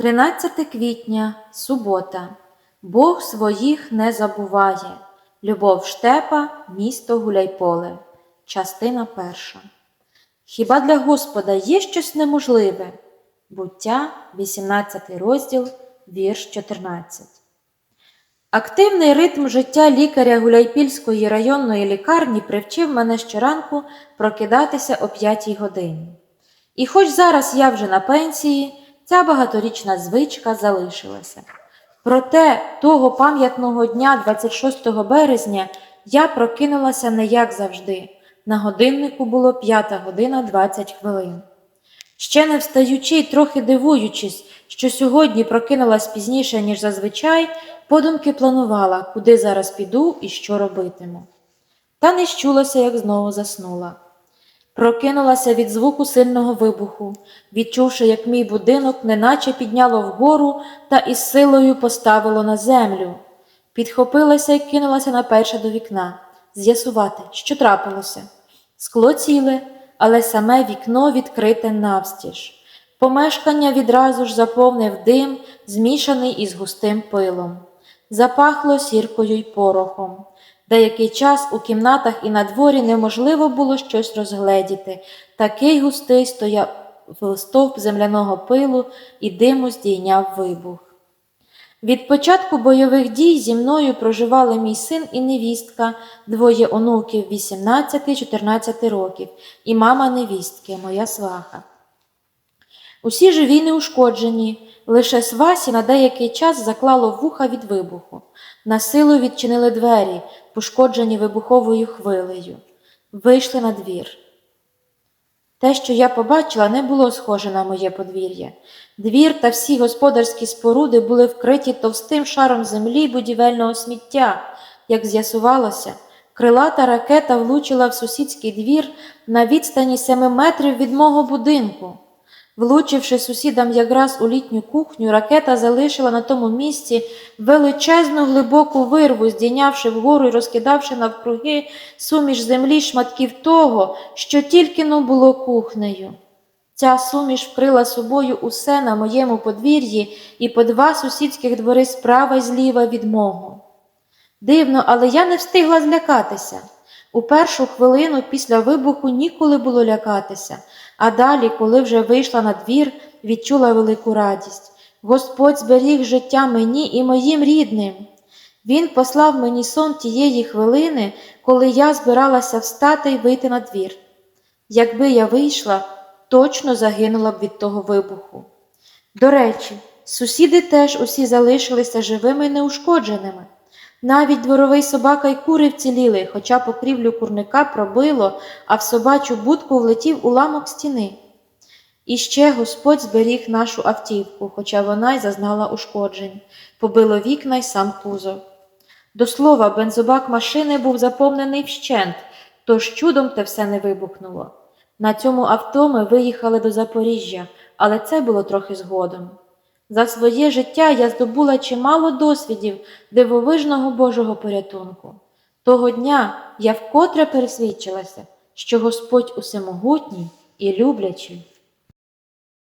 13 квітня, субота. Бог своїх не забуває. Любов Штепа, місто Гуляйполе. Частина перша. Хіба для Господа є щось неможливе? Буття, 18 розділ, вірш 14. Активний ритм життя лікаря Гуляйпільської районної лікарні привчив мене щоранку прокидатися о 5 годині. І хоч зараз я вже на пенсії, ця багаторічна звичка залишилася. Проте того пам'ятного дня, 26 березня, я прокинулася не як завжди. На годиннику було 5 година 20 хвилин. Ще не встаючи й трохи дивуючись, що сьогодні прокинулась пізніше, ніж зазвичай, подумки планувала, куди зараз піду і що робитиму. Та не щулася, як знову заснула. Прокинулася від звуку сильного вибуху, відчувши, як мій будинок неначе підняло вгору та із силою поставило на землю. Підхопилася і кинулася наперше до вікна, з'ясувати, що трапилося. Скло ціле, але саме вікно відкрите навстіж. Помешкання відразу ж заповнив дим, змішаний із густим пилом. Запахло сіркою й порохом. Деякий час у кімнатах і на дворі неможливо було щось розгледіти. Такий густий стояв стовп земляного пилу і диму здійняв вибух. Від початку бойових дій зі мною проживали мій син і невістка, двоє онуків 18-14 років, і мама невістки, моя сваха. Усі живі неушкоджені, лише свасі на деякий час заклало вуха від вибуху. На силу відчинили двері, пошкоджені вибуховою хвилею. Вийшли на двір. Те, що я побачила, не було схоже на моє подвір'я. Двір та всі господарські споруди були вкриті товстим шаром землі будівельного сміття. Як з'ясувалося, крилата ракета влучила в сусідський двір на відстані семи метрів від мого будинку. Влучивши сусідам якраз у літню кухню, ракета залишила на тому місці величезну глибоку вирву, здійнявши вгору і розкидавши навкруги суміш землі шматків того, що тільки но було кухнею. Ця суміш вкрила собою усе на моєму подвір'ї і по два сусідських двори справа й зліва від мого. Дивно, але я не встигла злякатися. У першу хвилину після вибуху ніколи було лякатися, а далі, коли вже вийшла на двір, відчула велику радість. Господь зберіг життя мені і моїм рідним. Він послав мені сон тієї хвилини, коли я збиралася встати й вийти на двір. Якби я вийшла, точно загинула б від того вибуху. До речі, сусіди теж усі залишилися живими і неушкодженими. Навіть дворовий собака й кури вціліли, хоча покрівлю курника пробило, а в собачу будку влетів уламок стіни. І ще Господь зберіг нашу автівку, хоча вона й зазнала ушкоджень, побило вікна й сам кузов. До слова, бензобак машини був заповнений вщент, тож чудом те все не вибухнуло. На цьому авто ми виїхали до Запоріжжя, але це було трохи згодом. За своє життя я здобула чимало досвідів дивовижного Божого порятунку. Того дня я вкотре пересвідчилася, що Господь усемогутній і люблячий.